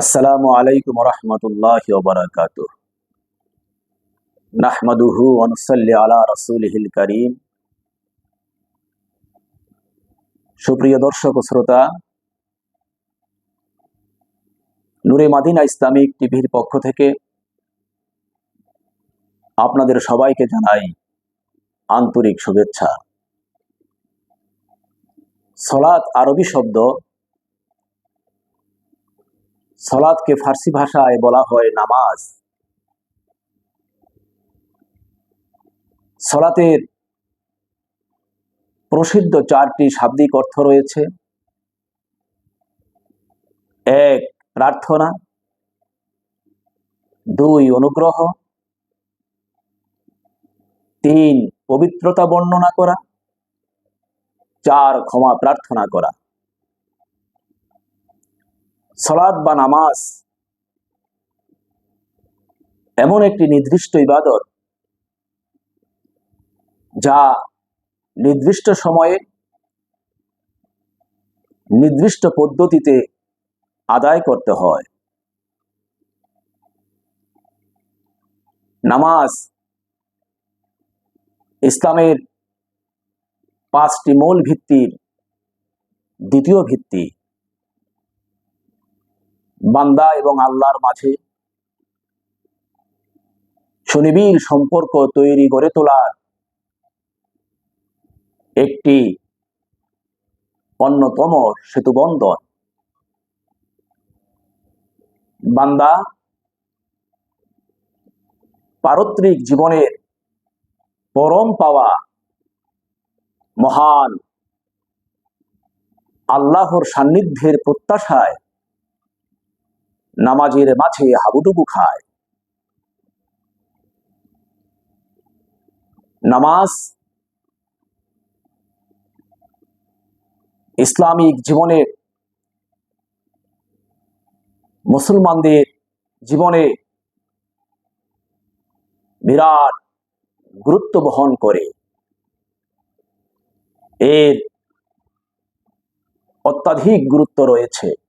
আসসালামু আলাইকুম রহমতুল্লাহ ওবরাকাত নাহমাদুহু অনুসল্লি আলা রসুলহিল করিম। সুপ্রিয় দর্শক শ্রোতা, নুরে মাদিনা ইসলামিক টিভির পক্ষ থেকে আপনাদের সবাইকে জানাই আন্তরিক শুভেচ্ছা। সলাৎ আরবি শব্দ সলাদকে ফার্সি ভাষায় বলা হয় নামাজ। সলাতের প্রসিদ্ধ চারটি শাব্দিক অর্থ রয়েছে। এক, প্রার্থনা। দুই, অনুগ্রহ। তিন, পবিত্রতা বর্ণনা করা। চার, ক্ষমা প্রার্থনা করা। সলাদ বা নামাজ এমন একটি নির্দিষ্ট ইবাদত যা নির্দিষ্ট সময়ে, নির্দিষ্ট পদ্ধতিতে আদায় করতে হয়। নামাজ ইসলামের পাঁচটি মূল ভিত্তির দ্বিতীয় ভিত্তি। বান্দা এবং আল্লাহর মাঝে সুনিবিড় সম্পর্ক তৈরি গড়ে তোলার একটি অন্যতম সেতুবন্ধন। বান্দা পারত্রিক জীবনের পরম পাওয়া মহান আল্লাহর সান্নিধ্যের প্রত্যাশায় নামাজের মাঝে হাবুডুবু খায়। নামাজ ইসলামিক জীবনে মুসলমানদের জীবনে বিরাট গুরুত্ব বহন করে। এর অত্যাধিক গুরুত্ব রয়েছে।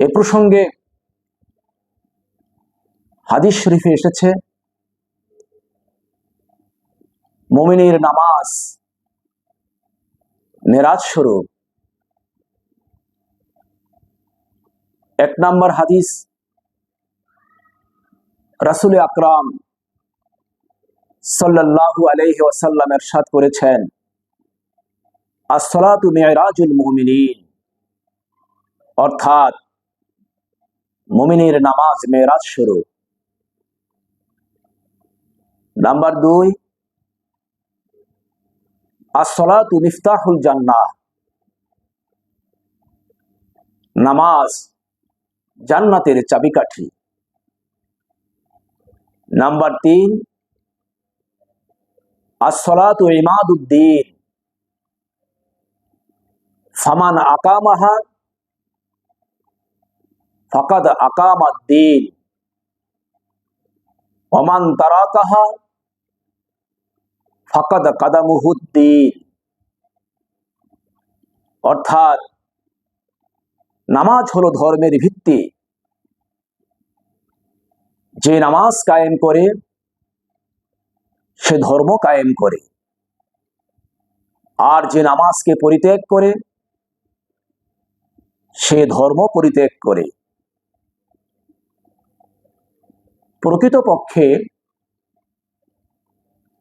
এ প্রসঙ্গে হাদিস শরীফে এসেছে, মমিনের নামাজ মেরাজ স্বরূপ। এক নম্বর হাদিস, রাসুল আকরাম সাল্লাল্লাহু আলাইহি ওয়াসাল্লাম এরশাদ করেছেন, আসসালাতু মিরাজুল মুমিনিন, অর্থাৎ মুমিনের নামাজ মেরাজ শুরু। নাম্বার দুই আসলাতু মিফতাহুল জান্নাহ। নামাজ জান্নাতের চাবিকাঠি। নাম্বার তিন আসলাতু ইমাদুদ্দিন। ফামান আকামাহা ফকাদ আকামাদ্দিন। ওমান তারাকাহা, ফকাদ কাদামুহুদ্দিন। অর্থাৎ, নামাজ হলো ধর্মের ভিত্তি। যে নামাজ কায়েম করে, সে ধর্ম কায়েম করে। আর যে নামাজকে পরিত্যাগ করে, সে ধর্ম পরিত্যাগ করে। প্রকৃতপক্ষে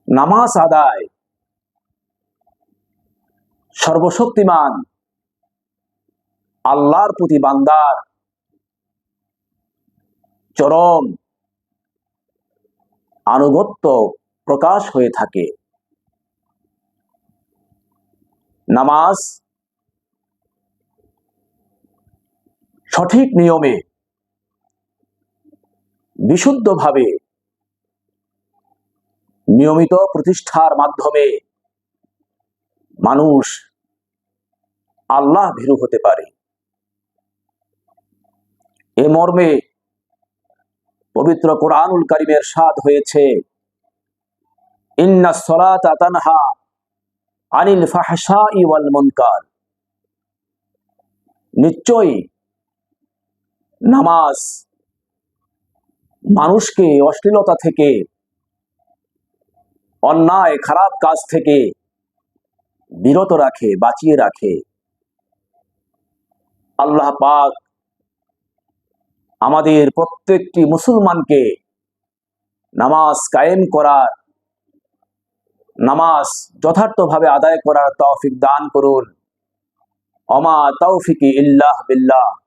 নামাজ আদায় সর্বশক্তিমান, আল্লাহর প্রতি বান্দার চরম আনুগত্য প্রকাশ হয়ে থাকে। নামাজ সঠিক নিয়মে বিশুদ্ধভাবে নিয়মিত প্রতিষ্ঠার মাধ্যমে মানুষ আল্লাহ ভীরু হতে পারে। এ মর্মে পবিত্র কোরআনুল কারিমের স্বাদ হয়েছে, ইন্না আনিল ফাহশাই ওয়াল মুনকার। নিশ্চয়ই নামাজ মানুষকে অশ্লীলতা থেকে, অন্যায়, খারাপ কাজ থেকে বিরত রাখে, বাঁচিয়ে রাখে। আল্লাহ পাক আমাদের প্রত্যেকটি মুসলমানকে নামাজ কায়েম করার, নামাজ যথার্থভাবে আদায় করার তৌফিক দান করুন। অমা তৌফিকি ইল্লাহ বিল্লাহ।